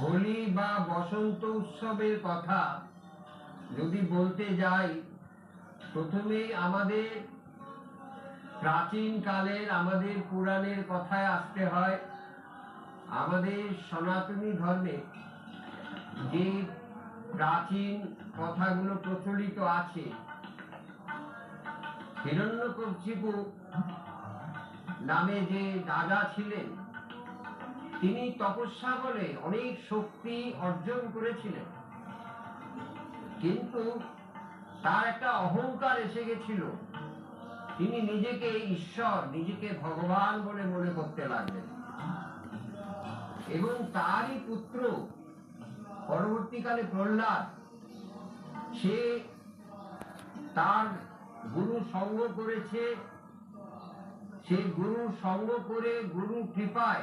হোলি বা বসন্ত উৎসবের কথা যদি বলতে যাই প্রথমে আমাদের প্রাচীন কালের আমাদের পুরাণের কথায় আসতে হয়, আমাদের সনাতনী ধর্মে যে প্রাচীন কথাগুলো প্রচলিত আছে হিরণ্যকশিপু নামে যে রাজা ছিলেন তিনি তপস্যা বলে অনেক শক্তি অর্জন করেছিলেন। কিন্তু তার একটা অহংকার এসে গেছিল। তিনি নিজেকে ঈশ্বর, নিজেকে ভগবান বলে মনে করতে লাগলেন। এবং তারই পুত্র, পরবর্তীকালে প্রহ্লাদ, সে তার গুরু সঙ্গ করেছে। সে গুরু সঙ্গ করে গুরু কৃপায়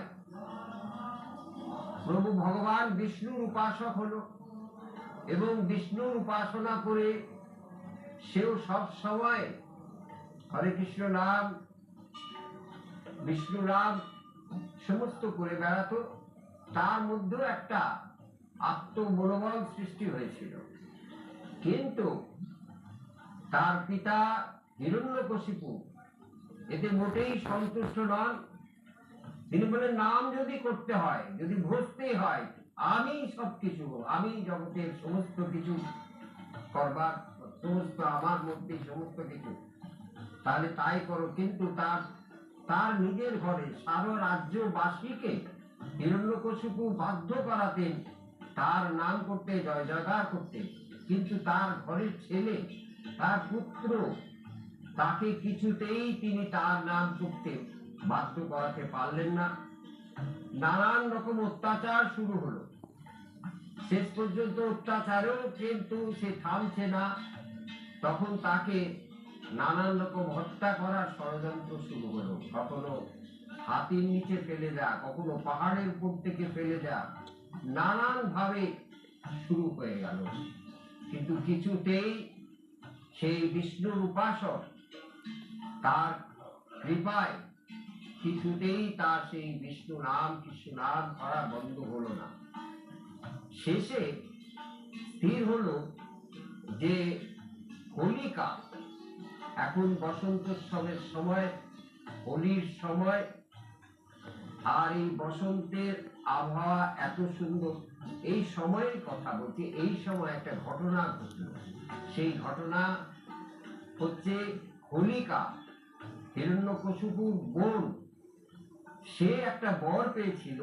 প্রভু ভগবান বিষ্ণুর উপাসক হলো এবং বিষ্ণুর উপাসনা করে সেও সব সময় হরে কৃষ্ণ নাম, বিষ্ণু নাম সমস্ত করে বেড়াতো। তার মধ্যেও একটা আত্মমনোবল সৃষ্টি হয়েছিল। কিন্তু তার পিতা হিরণ্যকশিপু এতে মোটেই সন্তুষ্ট নন। তিনি বলেন নাম যদি করতে হয়, যদি ভজতে হয়, আমি সবকিছু, আমি জগতের সমস্ত কিছু করবার, সমস্ত আমার মধ্যে সমস্ত কিছু। তাহলে তাই করো, কিন্তু তার তার নিজের ঘরে সারা রাজ্যবাসীকে হিরণ্যকশিপু বাধ্য করাতেন, তার নাম করতে, জয় জয়গার করতে। কিন্তু তার ঘরের ছেলে, তার পুত্র, তাকে কিছুতেই তিনি তার নাম করতে বাধ্য করাতে পারলেন না। নানান রকম অত্যাচার শুরু হলো। শেষ পর্যন্ত অত্যাচারেও কিন্তু সে থামছে না। তখন তাকে নানান রকম হত্যা করার ষড়যন্ত্র শুরু হলো। কখনো হাতির নিচে ফেলে দেয়া, কখনো পাহাড়ের উপর থেকে ফেলে দেয়া নানান ভাবে শুরু হয়ে গেল। কিন্তু কিছুতেই সেই বিষ্ণুর উপাসক তার কৃপায় কিছুতেই তার সেই বিষ্ণু নাম কৃষ্ণ নাম ধরা বন্ধ হলো না। শেষে স্থির হলো যে হোলিকা এখন বসন্তোৎসবের সময়, হোলির সময়, আর এই বসন্তের আবহাওয়া এত সুন্দর। এই সময়ের কথা বলছি, এই সময় একটা ঘটনা ঘটল। সেই ঘটনা হচ্ছে হোলিকা হিরণ্যকশুপুর বোন সে একটা বর পেয়েছিল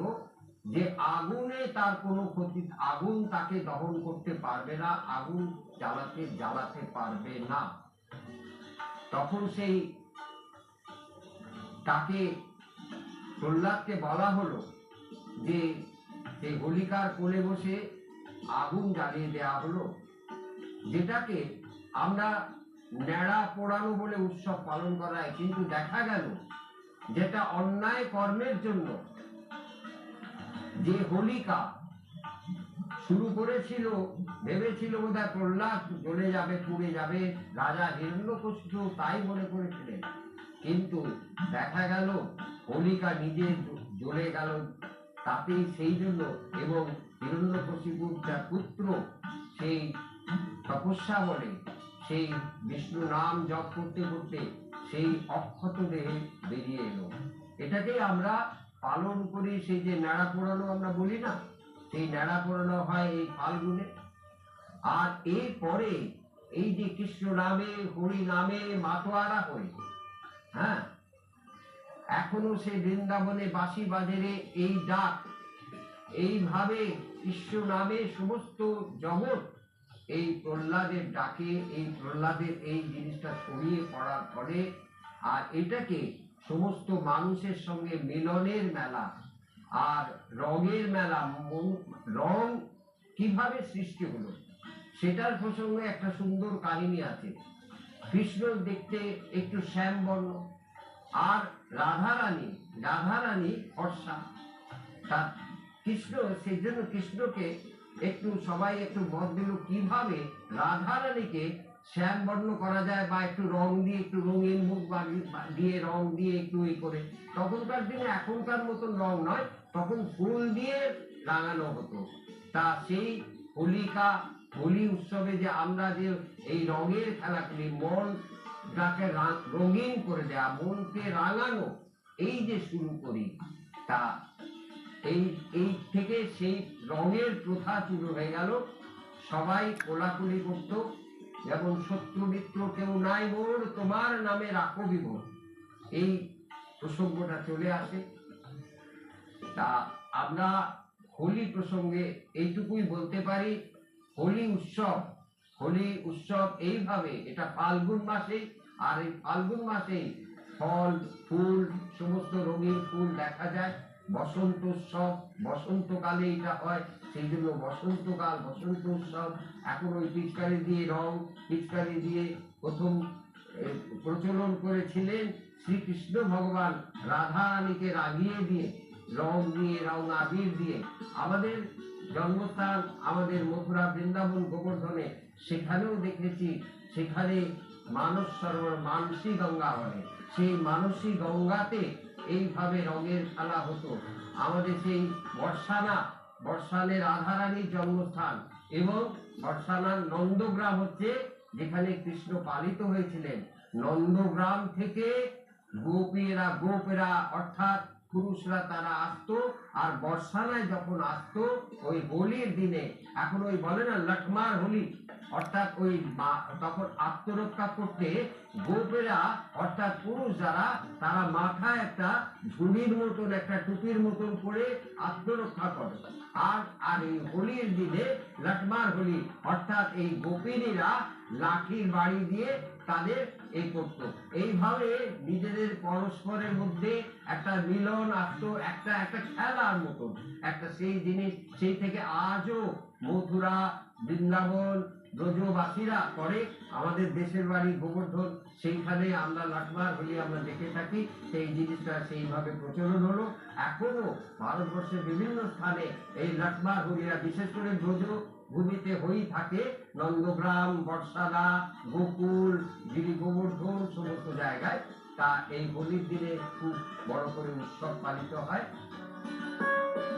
যে আগুনে তার কোনো ক্ষতি, আগুন তাকে দহন করতে পারবে না, আগুন জ্বালাতে জ্বালাতে পারবে না। তখন সেই তাকে প্রহ্লাদকে বলা হলো যে সেই হোলিকার কোলে বসে আগুন জ্বালিয়ে দেয়া হলো, যেটাকে আমরা ন্যাড়া পোড়ানো বলে উৎসব পালন করা হয়। কিন্তু দেখা গেল যেটা অন্যায় কর্মের জন্য। যে হোলিকা শুরু করেছিল, ভেবেছিল বোধহয় প্রহ্লাদ জ্বলে যাবে, পুড়ে যাবে, রাজা হিরণ্যকশিপু তাই মনে করেছিলেন। কিন্তু দেখা গেল, হোলিকা নিজে জ্বলে গেল। তাতেই সেই জন্য এবং হিরণ্যকশিপুর যার পুত্র সেই তপস্যা বলে, সেই বিষ্ণু নাম জপ করতে করতে সেই অক্ষত দেহে বেরিয়ে এলো। এটাকেই আমরা পালন করি, সেই যে ন্যাড়া পোড়ানো আমরা বলি না, সেই ন্যাড়া পোড়ানো হয় এই ফাল্গুনে। আর এরপরে এই যে কৃষ্ণ নামে, হরি নামে মাতোয়ারা হই হ্যাঁ এখনও সে বৃন্দাবনে বাঁশি বাজারে এই ডাক। এইভাবে কৃষ্ণ নামে সমস্ত জগৎ এই প্রহ্লাদের ডাকে, এই প্রহ্লাদের এই জিনিসটা ছড়িয়ে পড়ার ফলে আর এটাকে সমস্ত মানুষের সঙ্গে মিলনের মেলা আর রঙের মেলা রং কীভাবে সৃষ্টি হলো সেটার প্রসঙ্গে একটা সুন্দর কাহিনী আছে। কৃষ্ণ দেখতে একটু শ্যাম বর্ণ আর রাধারানী রাধারানী ফর্সা। তার কৃষ্ণ, সেই জন্য কৃষ্ণকে একটু সবাই একটু মত দিল কীভাবে? রাধারানীকে শ্যাম বর্ণ করা যায় বা একটু রং দিয়ে, একটু রঙিন মুখ দিয়ে রং দিয়ে একটু ই করে। তখনকার দিনে এখনকার মতন রং নয়, তখন ফুল দিয়ে রাঙানো হতো। তা সেই হোলিকা, হোলি উৎসবে যে আমরা যে এই রঙের খেলা মন যাকে রা- রঙিন করে দেয়া, মনকে রাঙানো, এই যে শুরু করি, তা এই এই থেকে সেই রঙের প্রথা শুরু হয়ে গেল। সবাই কোলাকুলি করত যেমন শত্রু মিত্র কেউ নাই মোর তোমার নামে রাখো বিভোর এই প্রসঙ্গটা চলে আসে। তা আমরা হোলি প্রসঙ্গে এইটুকুই বলতে পারি, হোলি উৎসব হোলি উৎসব এইভাবে, এটা ফাল্গুন মাসে, আর এই ফাল্গুন মাসেই ফল, ফুল, সমস্ত রঙিন ফুল দেখা যায়। বসন্ত উৎসব, বসন্তকালে এটা হয়, সেই জন্য বসন্তকাল, বসন্ত উৎসব এখন ওই পিচকারি দিয়ে রং, পিচকারি দিয়ে প্রথম প্রচলন করেছিলেন শ্রীকৃষ্ণ ভগবান রাধা রানীকে রাগিয়ে দিয়ে, রং দিয়ে, রং আবির দিয়ে। আমাদের জন্মস্থান, আমাদের মথুরা বৃন্দাবন গোবর্ধনে সেখানেও দেখেছি, সেখানে মানস সরোবর মানসী গঙ্গা বলে সেই মানসী গঙ্গাতে এইভাবে রঙের খেলা হতো। আমাদের সেই বর্ষানা বর্ষানের রাধারানীর জন্মস্থান এবং বর্ষানার নন্দগ্রাম হচ্ছে যেখানে কৃষ্ণ পালিত হয়েছিলেন। নন্দগ্রাম থেকে গোপীরা, গোপেরা অর্থাৎ পুরুষরা তারা আসতো আর বর্ষানায় যখন আসতো, ওই হোলির দিনে, এখন ওই বলে না লটমার হোলি, অর্থাৎ ওই তখন আত্মরক্ষা করতে গোপেরা, অর্থাৎ পুরুষ যারা, তারা মাথায় একটা ঝুড়ির মতন, একটা টুপির মতন করে আত্মরক্ষা করে। আর আর এই হোলির দিনে লটমার হোলি, অর্থাৎ এই গোপিনীরা লাঠির বাড়ি দিয়ে তাদের এই করত এইভাবে নিজেদের পরস্পরের মধ্যে একটা মিলন আসতো, একটা একটা খেলার মতন। একটা সেই জিনিস, সেই থেকে আজও মথুরা, বৃন্দাবন, ব্রজবাসীরা করে। আমাদের দেশের বাড়ি গোবর্ধন, সেইখানে আমরা লাটমার হলি আমরা দেখে থাকি। সেই জিনিসটা সেইভাবে প্রচলন হলো। এখনও ভারতবর্ষের বিভিন্ন স্থানে এই লাটমার হলিরা বিশেষ করে ব্রজ ভূমিতে হই থাকে নন্দগ্রাম বর্ষালা গোকুল, গিরি গোবর্ধন সমস্ত জায়গায়। তা এই হোলির দিনে খুব বড় করে উৎসব পালিত হয়।